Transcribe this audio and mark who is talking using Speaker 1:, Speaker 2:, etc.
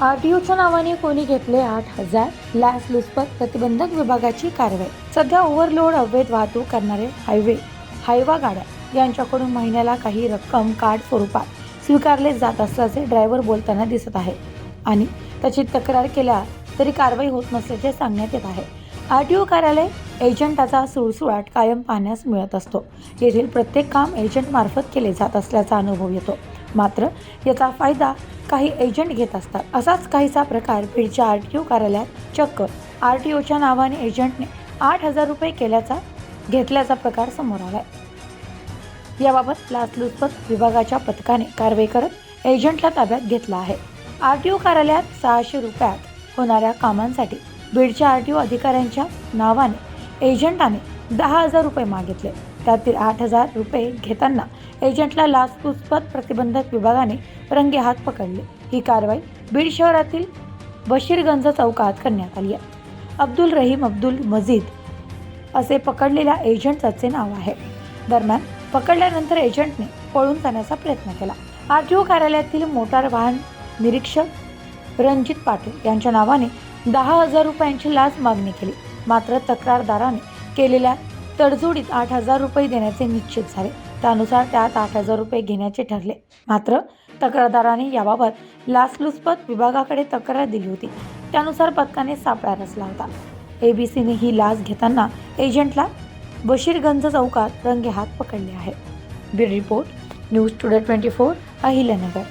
Speaker 1: R T ओच्या नावाने कोणी घेतले आठ हजार? लॅस लुचपत प्रतिबंधक विभागाची कारवाई. सध्या ओव्हरलोड अवैध वाहतूक करणारे हायवे हायवा गाड्या यांच्याकडून महिन्याला काही रक्कम कार्ड स्वरूपात स्वीकारले जात असल्याचे ड्रायव्हर बोलताना दिसत आहे. आणि त्याची तक्रार केल्या तरी कारवाई होत नसल्याचे सांगण्यात येत आहे. आर टी ओ कार्यालय एजंटाचा सुळसुळाट कायम पाहण्यास मिळत असतो. येथील प्रत्येक काम एजंटमार्फत केले जात असल्याचा अनुभव येतो. मात्र याचा फायदा काही एजंट घेत असतात. असाच काहीसा प्रकार बीडच्या आर टी ओ कार्यालयात चक्क. आर टी ओच्या नावाने एजंटने आठ हजार रुपये केल्याचा घेतल्याचा प्रकार समोर आलाय. याबाबत लाचलुचपत विभागाच्या पथकाने कारवाई करत एजंटला ताब्यात घेतला आहे. आर टी ओ कार्यालयात सहाशे रुपयात होणाऱ्या कामांसाठी बीडच्या आर टी ओ अधिकाऱ्यांच्या नावाने एजंटाने दहा हजार रुपये मागितले. त्यातील आठ हजार रुपये घेताना एजंटला लाचलुचपत प्रतिबंधक विभागाने रंगे हात पकडले. ही कारवाई बीड शहरातील बशीरगंज चौकात करण्यात आली आहे. अब्दुल रहीम अब्दुल मजीद असे पकडलेल्या एजंटचे नाव आहे. दरम्यान पकडल्यानंतर एजंटने पळून जाण्याचा प्रयत्न केला. आर टी ओ कार्यालयातील मोटार वाहन निरीक्षक रणजित पाटील यांच्या नावाने दहा हजार रुपयांची लाच मागणी केली. मात्र तक्रारदाराने केलेल्या तडजोडीत आठ हजार रुपये देण्याचे निश्चित झाले. त्यानुसार त्यात आठ हजार रुपये घेण्याचे ठरले. मात्र तक्रारदाराने याबाबत लाचलुचपत विभागाकडे तक्रार दिली होती. त्यानुसार पथकाने सापळा रचला होता. एबीसीने ही लाच घेताना एजंटला बशीरगंज चौकात रंगे हात पकडले आहे. Beed report news today twenty four Ahilyanagar.